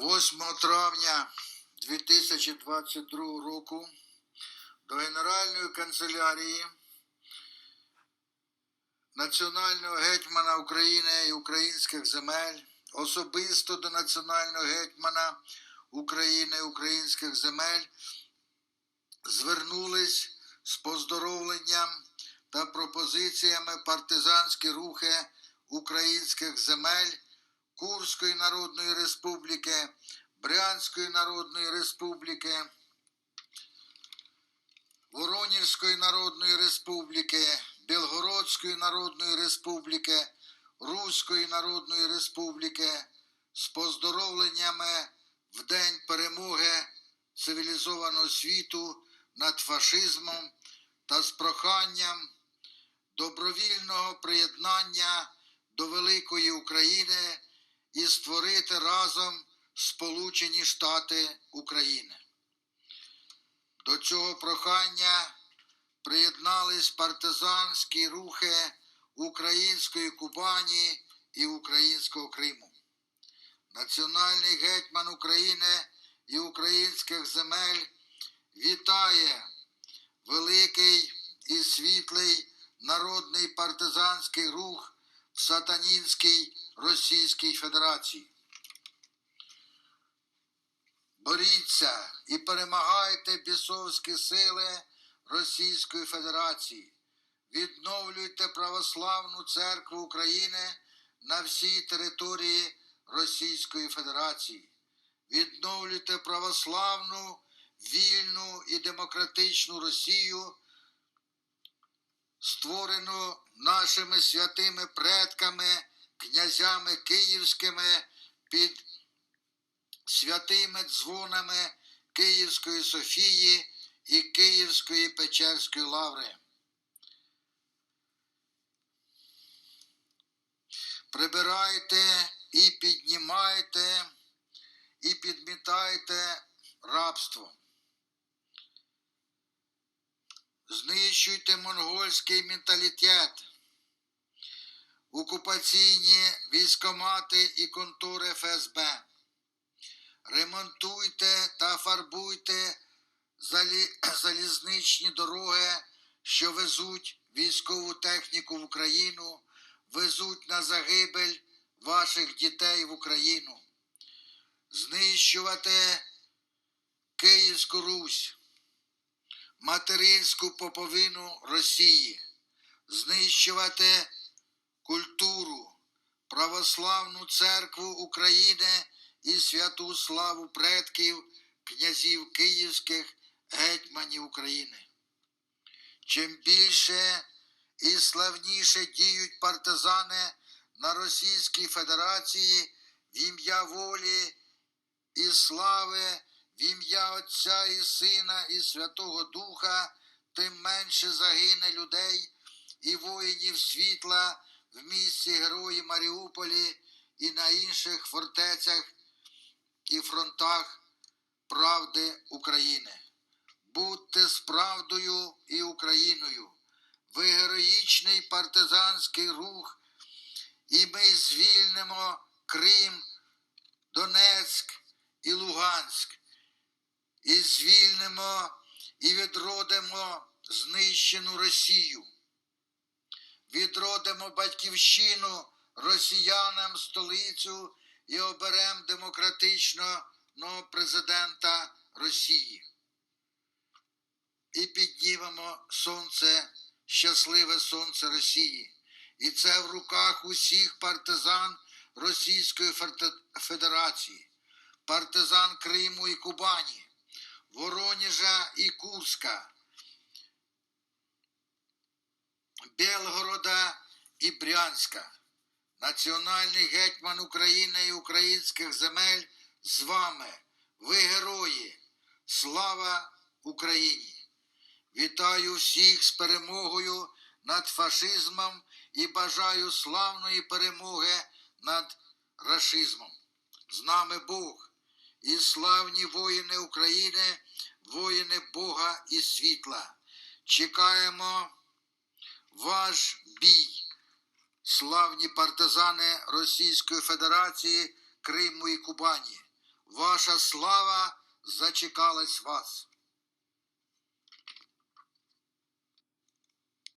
8 травня 2022 року до Генеральної канцелярії Національного гетьмана України і українських земель, особисто до Національного гетьмана України і українських земель звернулись з поздоровленням та пропозиціями партизанські рухи українських земель Курської Народної Республіки, Брянської Народної Республіки, Воронежської Народної Республіки, Білгородської Народної Республіки, Руської Народної Республіки з поздоровленнями в День перемоги цивілізованого світу над фашизмом та з проханням добровільного приєднання до великої України створити разом Сполучені Штати України. До цього прохання приєднались партизанські рухи української Кубані і українського Криму. Національний гетьман України і українських земель вітає великий і світлий народний партизанський рух сатанінській Російській Федерації. Боріться і перемагайте бісовські сили Російської Федерації. Відновлюйте православну церкву України на всій території Російської Федерації. Відновлюйте православну, вільну і демократичну Росію, створену нашими святими предками, князями київськими під святими дзвонами Київської Софії і Київської Печерської лаври. Прибирайте і піднімайте і підмітайте рабство. Знищуйте монгольський менталітет, окупаційні військомати і контури ФСБ. Ремонтуйте та фарбуйте залі... залізничні дороги, що везуть військову техніку в Україну, везуть на загибель ваших дітей в Україну. Знищувати Київську Русь, материнську поповину Росії, знищувати культуру, православну церкву України і святу славу предків, князів київських, гетьманів України. Чим більше і славніше діють партизани на Російській Федерації в ім'я волі і слави, в ім'я Отця і Сина і Святого Духа, тим менше загине людей і воїнів світла в місті Герої Маріуполі і на інших фортецях і фронтах правди України. Будьте з правдою і Україною. Ви героїчний партизанський рух, і ми звільнимо Крим, Донецьк і Луганськ, і звільнимо і відродимо знищену Росію. Відродимо батьківщину росіянам столицю і оберемо демократичного президента Росії. І піднімемо сонце, щасливе сонце Росії. І це в руках усіх партизан Російської Федерації, партизан Криму і Кубані, Воронежа і Курська, Белгорода і Брянська. Національний гетьман України і українських земель з вами. Ви герої. Слава Україні! Вітаю всіх з перемогою над фашизмом і бажаю славної перемоги над рашизмом. З нами Бог і славні воїни України, воїни Бога і світла. Чекаємо ваш бій, славні партизани Російської Федерації, Криму і Кубані. Ваша слава зачекалась вас.